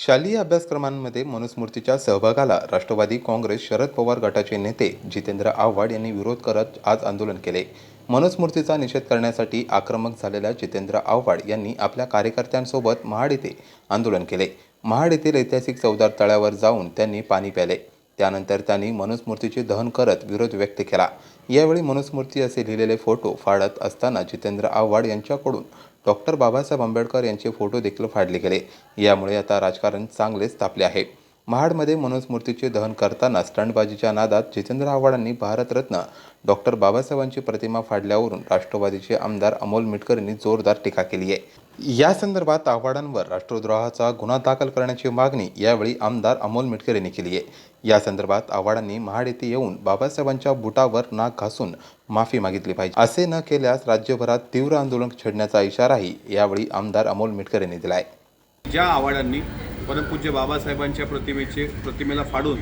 शालेय अभ्यासक्रमांमध्ये मनुस्मृतीच्या सहभागाला राष्ट्रवादी काँग्रेस शरद पवार गटाचे नेते जितेंद्र आव्हाड यांनी विरोध करत आज आंदोलन केले. मनुस्मृतीचा निषेध करण्यासाठी आक्रमक झालेल्या जितेंद्र आव्हाड यांनी आपल्या कार्यकर्त्यांसोबत महाड येथे आंदोलन केले. महाड येथील ऐतिहासिक चौदार तळ्यावर जाऊन त्यांनी पाणी प्याले. त्यानंतर त्यांनी मनुस्मृतीचे दहन करत विरोध व्यक्त केला. यावेळी मनुस्मृती असे लिहिलेले फोटो फाडत असताना जितेंद्र आव्हाड यांच्याकडून डॉक्टर बाबासाहेब आंबेडकर यांचे फोटो देखील फाडले गेले. यामुळे आता राजकारण चांगलेच तापले आहे. महाडमध्ये मनुस्मृतीचे दहन करताना स्टंटबाजीच्या नादात जितेंद्र आव्हाडांनी भारतरत्न डॉक्टर बाबासाहेबांची प्रतिमा फाडल्यावरून राष्ट्रवादीचे आमदार अमोल मिटकर यांनी जोरदार टीका केली आहे. या संदर्भात आव्हाडांवर राष्ट्रद्रोहाचा गुन्हा दाखल करण्याची मागणी यावेळी आमदार अमोल मिटकर यांनी केली आहे. या संदर्भात आव्हाडांनी महाड येथे येऊन बाबासाहेबांच्या बुटावर नाक घासून माफी मागितली पाहिजे. असे न केल्यास राज्यभरात तीव्र आंदोलन छेडण्याचा इशाराही यावेळी आमदार अमोल मिटकर यांनी दिला आहे ज्या आव्हाडांनी परमपूज्य बाबासाहेबांच्या प्रतिमेचे प्रतिमेला फाडून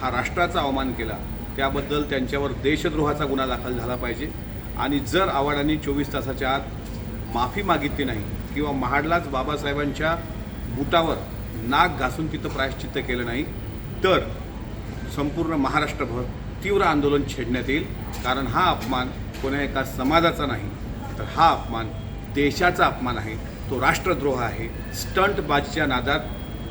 हा राष्ट्राचा अवमान केला. त्याबद्दल त्यांच्यावर देशद्रोहाचा गुन्हा दाखल झाला पाहिजे. आणि जर आव्हाडांनी चोवीस तासाच्या आत माफी मागितली नाही किंवा महाडलाच बाबासाहेबांच्या बुटावर नाक घासून तिथं प्रायश्चित्त केलं नाही तर संपूर्ण महाराष्ट्रभर तीव्र आंदोलन छेडण्यात येईल. कारण हा अपमान कोण्या एका समाजाचा नाही तर हा अपमान देशाचा अपमान आहे. तो राष्ट्रद्रोह आहे. स्टंटबाजीच्या नादात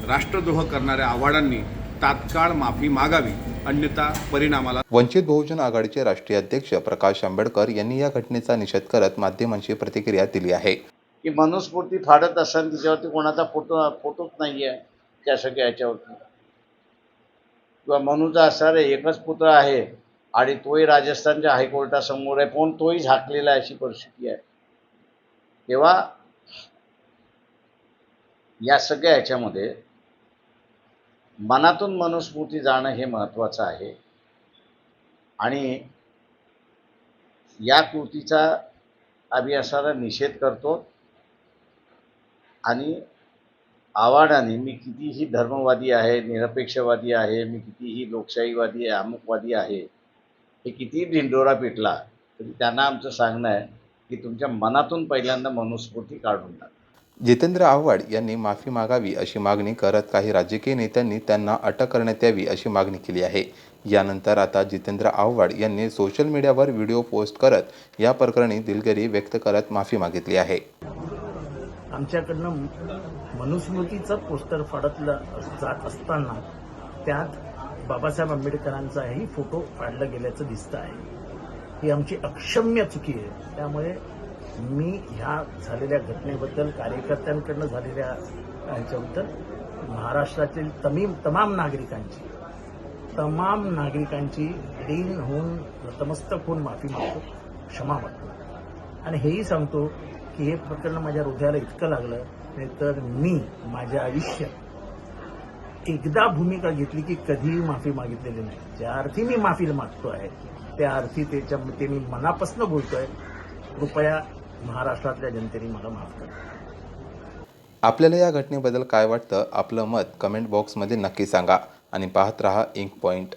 राष्ट्रद्रोह करणाऱ्या आव्हाडांनी तात्काळ माफी मागावी अन्यथा परिणामाला वंचित बहुजन आघाडीचे राष्ट्रीय अध्यक्ष प्रकाश आंबेडकर यांनी या घटनेचा निषेध करत माध्यमांशी प्रतिक्रिया दिली आहे. की मनुस्मृती फाडत असताना तिच्यावरती कोणाचा फोटो फोटोच नाही आहे त्या सगळ्या याच्यावरती. किंवा मनुचा असणारे एकच पुत्र आहे आणि तोही राजस्थानच्या हायकोर्टासमोर आहे पण तोही झाकलेला आहे अशी परिस्थिती आहे. तेव्हा या सगळ्या ह्याच्यामध्ये मनातून मनुस्मृती जाणं हे महत्त्वाचं आहे. आणि या कृतीचा अभ्यासाला निषेध करतो. आणि आव्हाडाने मी कितीही धर्मवादी आहे निरपेक्षवादी आहे मी कितीही लोकशाहीवादी आहे अमुकवादी आहे हे कितीही ढिंडोरा पिटला तरी त्यांना आमचं सांगणं आहे की तुमच्या मनातून पहिल्यांदा मनुस्फूर्ती काढून टाका. जितेंद्र आव्हाड यांनी माफी मागावी अशी मागणी करत काही राजकीय नेत्यांनी त्यांना अटक करण्यात यावी अशी मागणी केली आहे. यानंतर आता जितेंद्र आव्हाड यांनी सोशल मीडियावर व्हिडिओ पोस्ट करत या प्रकरणी दिलगिरी व्यक्त करत माफी मागितली आहे. आमच्याकडनं मनुस्मृतीचं पोस्टर फाडतलं जात असताना त्यात बाबासाहेब आंबेडकरांचाही फोटो फाडला गेल्याचं दिसतं आहे ही आमची अक्षम्य चुकी आहे. त्यामुळे मी ह्या झालेल्या घटनेबद्दल कार्यकर्त्यांकडनं झालेल्या ह्याच्याबद्दल महाराष्ट्रातील तमीम तमाम नागरिकांची तमाम नागरिकांची लीन होऊन नतमस्तक होऊन माफी मागतो क्षमा मागतो. आणि हेही सांगतो की हे प्रकरण माझ्या हृदयाला इतकं लागलं नाही तर मी माझ्या आयुष्यात एकदा भूमिका घेतली की कधीही माफी मागितलेली नाही. ज्या अर्थी मी माफी मागतो आहे त्या अर्थी त्याच्या ते मी मनापासून बोलतोय. कृपया महाराष्ट्रातल्या जनतेने मला माफ करा. आपल्याला या घटनेबद्दल काय वाटतं? आपलं मत कमेंट बॉक्समध्ये नक्की सांगा. आणि पाहत रहा इंक पॉईंट